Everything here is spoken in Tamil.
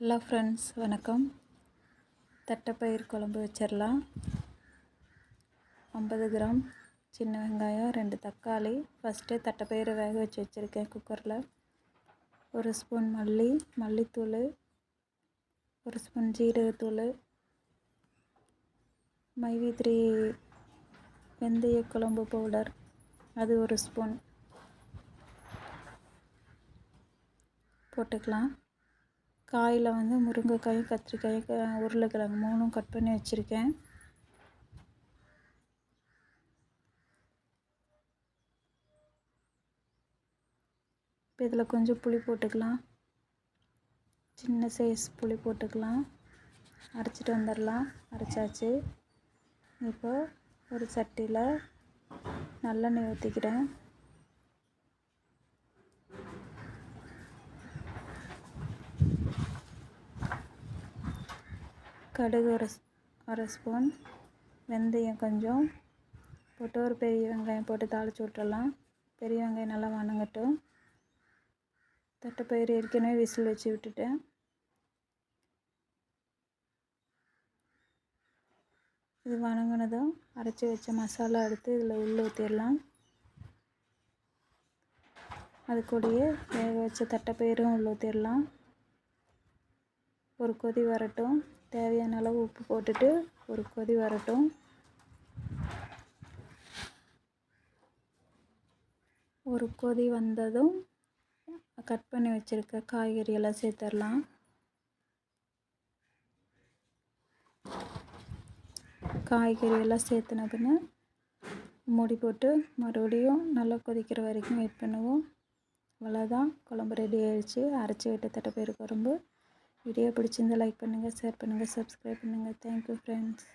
ஹலோ ஃப்ரெண்ட்ஸ் வணக்கம். தட்டைப்பயிர் குழம்பு வச்சிடலாம் ஐம்பது கிராம் சின்ன வெங்காயம் ரெண்டு தக்காளி. ஃபஸ்ட்டு தட்டைப்பயிரை வேக வச்சு வச்சுருக்கேன் குக்கரில் ஒரு ஸ்பூன் மல்லி மல்லித்தூள். ஒரு ஸ்பூன் ஜீரகத்தூள். மைவி த்ரீ வெந்தய குழம்பு பவுடர் அது ஒரு ஸ்பூன் போட்டுக்கலாம். காயில் வந்து முருங்கைக்காய் கத்திரிக்காய் உருளைக்கிழங்கு மூணும் கட் பண்ணி வச்சுருக்கேன். இப்போ இதில் கொஞ்சம் புளி போட்டுக்கலாம். சின்ன சைஸ் புளி போட்டுக்கலாம். அரைச்சிட்டு வந்துடலாம். அரைச்சாச்சு. இப்போ ஒரு சட்டியில் நல்லெண்ணெய் ஊற்றிக்கிறேன் கடுகு ஒரு அரை ஸ்பூன் வெந்தயம் கொஞ்சம் போட்டு ஒரு பெரிய வெங்காயம் போட்டு தாளித்து விட்டுறலாம். பெரிய வெங்காயம் நல்லா வணங்கட்டும். தட்டைப்பயிறு ஏற்கனவே விசில் வச்சு விட்டுட்டேன். இது வணங்கினதும் அரைச்சி வச்ச மசாலா எடுத்து இதில் உள்ளே ஊற்றிடலாம் அது கூடயே வேக வச்ச தட்டைப்பயிரும் உள்ள ஊற்றிடலாம் ஒரு கொதி வரட்டும். தேவையான அளவு உப்பு போட்டுட்டு ஒரு கொதி வரட்டும். ஒரு கொதி வந்ததும் கட் பண்ணி வச்சுருக்க காய்கறியெல்லாம் சேர்த்துடலாம். காய்கறி எல்லாம் சேர்த்துன பின்ன மூடி போட்டு மறுபடியும் நல்லா கொதிக்கிற வரைக்கும் வெயிட் பண்ணுவோம். அவ்வளோதான் குழம்பு ரெடி ஆயிடுச்சு. அரைச்சி விட்டு தட்டைப்பயிறு குழம்பு. வீடியோ பிடிச்சிருந்தால் லைக் பண்ணுங்கள் ஷேர் பண்ணுங்கள் சப்ஸ்கிரைப் பண்ணுங்கள் தேங்க்யூ ஃப்ரெண்ட்ஸ்